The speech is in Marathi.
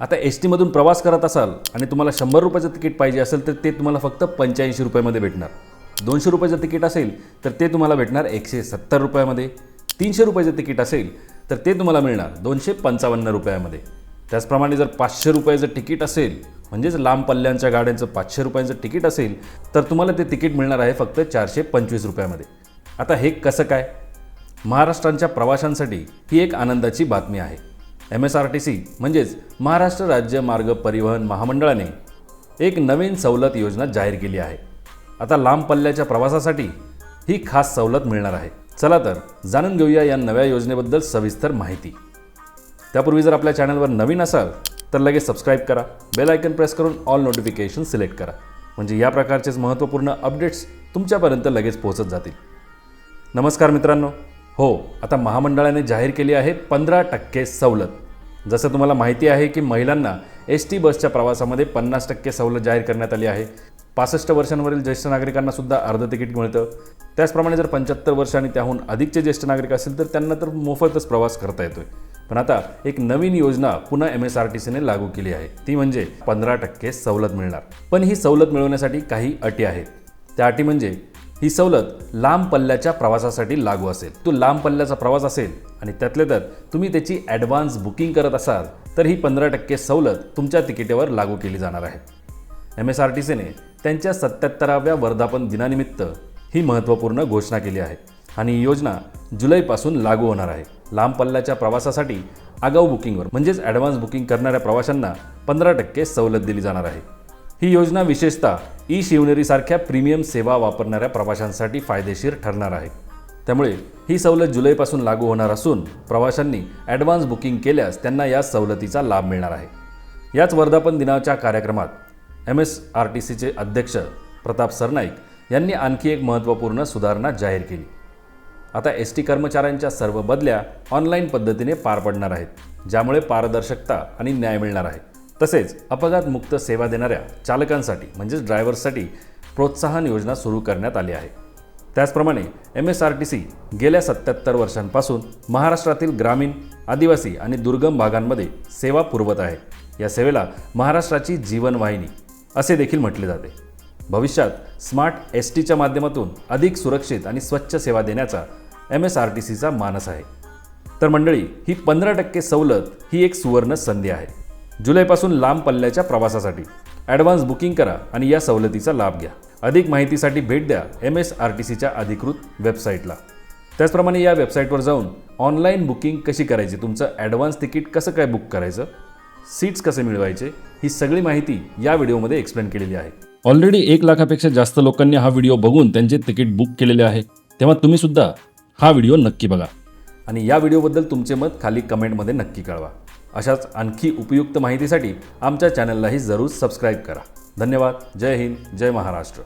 आता एस टीमधून प्रवास करत असाल आणि तुम्हाला शंभर रुपयाचं तिकीट पाहिजे असेल तर ते तुम्हाला फक्त पंच्याऐंशी रुपयामध्ये भेटणार. दोनशे रुपयाचं तिकीट असेल तर ते तुम्हाला भेटणार एकशे सत्तर रुपयामध्ये. तीनशे रुपयाचं तिकीट असेल तर ते तुम्हाला मिळणार दोनशे पंचावन्न रुपयामध्ये. त्याचप्रमाणे जर पाचशे रुपयाचं तिकीट असेल म्हणजेच लांब पल्ल्यांच्या गाड्यांचं पाचशे रुपयांचं तिकीट असेल तर तुम्हाला ते तिकीट मिळणार आहे फक्त चारशे पंचवीस रुपयामध्ये. आता हे कसं काय? महाराष्ट्रांच्या प्रवाशांसाठी ही एक आनंदाची बातमी आहे. M S R T C म्हणजेच महाराष्ट्र राज्य मार्ग परिवहन महामंडळाने एक नवीन सवलत योजना जाहीर केली आहे. आता लांब पल्ल्याच्या प्रवासासाठी ही खास सवलत मिळणार आहे. चला तर जाणून घेऊया या नव्या योजनेबद्दल सविस्तर माहिती. त्यापूर्वी जर आपल्या चॅनलवर नवीन असाल तर लगेच सबस्क्राईब करा. बेल आयकन प्रेस करून ऑल नोटिफिकेशन सिलेक्ट करा. म्हणजे या प्रकारचेच महत्त्वपूर्ण अपडेट्स तुमच्यापर्यंत लगेच पोहोचत जातील. नमस्कार मित्रांनो. हो आता महामंडळाने जाहीर केली आहे पंधरा टक्के सवलत. जसं तुम्हाला माहिती आहे की महिलांना एस टी बसच्या प्रवासामध्ये पन्नास टक्के सवलत जाहीर करण्यात आली आहे. पासष्ट वर्षांवरील ज्येष्ठ नागरिकांना सुद्धा अर्ध तिकीट मिळतं. त्याचप्रमाणे जर पंच्याहत्तर वर्ष आणि त्याहून अधिकचे ज्येष्ठ नागरिक असेल तर त्यांना तर मोफतच प्रवास करता येतोय. पण आता एक नवीन योजना पुन्हा एम एस आर टी सीने लागू केली आहे. ती म्हणजे पंधरा टक्के सवलत मिळणार. पण ही सवलत मिळवण्यासाठी काही अटी आहेत. त्या अटी म्हणजे ही सवलत लांब पल्ल्याच्या प्रवासासाठी लागू असेल. तो लांब पल्ल्याचा प्रवास असेल आणि त्यातल्या त्यात तुम्ही त्याची ॲडव्हान्स बुकिंग करत असाल तर ही पंधरा टक्के सवलत तुमच्या तिकिटेवर लागू केली जाणार आहे. एम एस आर टी सीने त्यांच्या सत्याहत्तराव्या वर्धापन दिनानिमित्त ही महत्त्वपूर्ण घोषणा केली आहे आणि ही योजना जुलैपासून लागू होणार आहे. लांब पल्ल्याच्या प्रवासासाठी आगाऊ बुकिंगवर म्हणजेच ॲडव्हान्स बुकिंग करणाऱ्या प्रवाशांना पंधरा टक्के सवलत दिली जाणार आहे. ही योजना विशेषतः ई शिवनेरीसारख्या प्रीमियम सेवा वापरणाऱ्या प्रवाशांसाठी फायदेशीर ठरणार आहे. त्यामुळे ही सवलत जुलैपासून लागू होणार असून प्रवाशांनी ॲडव्हान्स बुकिंग केल्यास त्यांना या सवलतीचा लाभ मिळणार आहे. याच वर्धापन दिनाच्या कार्यक्रमात एम एस आर टी सीचे अध्यक्ष प्रताप सरनाईक यांनी आणखी एक महत्त्वपूर्ण सुधारणा जाहीर केली. आता एस टी कर्मचाऱ्यांच्या सर्व बदल्या ऑनलाईन पद्धतीने पार पडणार आहेत ज्यामुळे पारदर्शकता आणि न्याय मिळणार आहे. तसेच अपघात मुक्त सेवा देणाऱ्या चालकांसाठी म्हणजेच ड्रायव्हर्ससाठी प्रोत्साहन योजना सुरू करण्यात आली आहे. त्याचप्रमाणे M S R T C गेल्या सत्याहत्तर वर्षांपासून महाराष्ट्रातील ग्रामीण आदिवासी आणि दुर्गम भागांमध्ये सेवा पुरवत आहे. या सेवेला महाराष्ट्राची जीवनवाहिनी असे देखील म्हटले जाते. भविष्यात स्मार्ट एस टीच्या माध्यमातून अधिक सुरक्षित आणि स्वच्छ सेवा देण्याचा एम एस आर टी सीचा मानस आहे. तर मंडळी ही पंधरा टक्के सवलत ही एक सुवर्ण संधी आहे. जुलैपासून लांब पल्ल्याच्या प्रवासासाठी. ॲडव्हान्स बुकिंग करा आणि या सवलतीचा लाभ घ्या. अधिक माहितीसाठी भेट द्या एम एस आर टी सीच्या अधिकृत वेबसाईटला त्याचप्रमाणे या वेबसाईटवर जाऊन ऑनलाईन बुकिंग कशी करायची? तुमचं ॲडव्हान्स तिकीट कसं काय बुक करायचं? सीट्स कसे मिळवायचे? ही सगळी माहिती या व्हिडिओमध्ये एक्सप्लेन केलेली आहे. ऑलरेडी एक लाखापेक्षा जास्त लोकांनी हा व्हिडिओ बघून त्यांचे तिकीट बुक केलेले आहे. तेव्हा तुम्ही सुद्धा हा व्हिडिओ नक्की बघा. आणि या व्हिडिओबद्दल तुमचे मत खाली कमेंटमध्ये नक्की कळवा. अशाच आणखी उपयुक्त माहितीसाठी आमच्या चॅनललाही जरूर सबस्क्राईब करा. धन्यवाद. जय हिंद. जय महाराष्ट्र.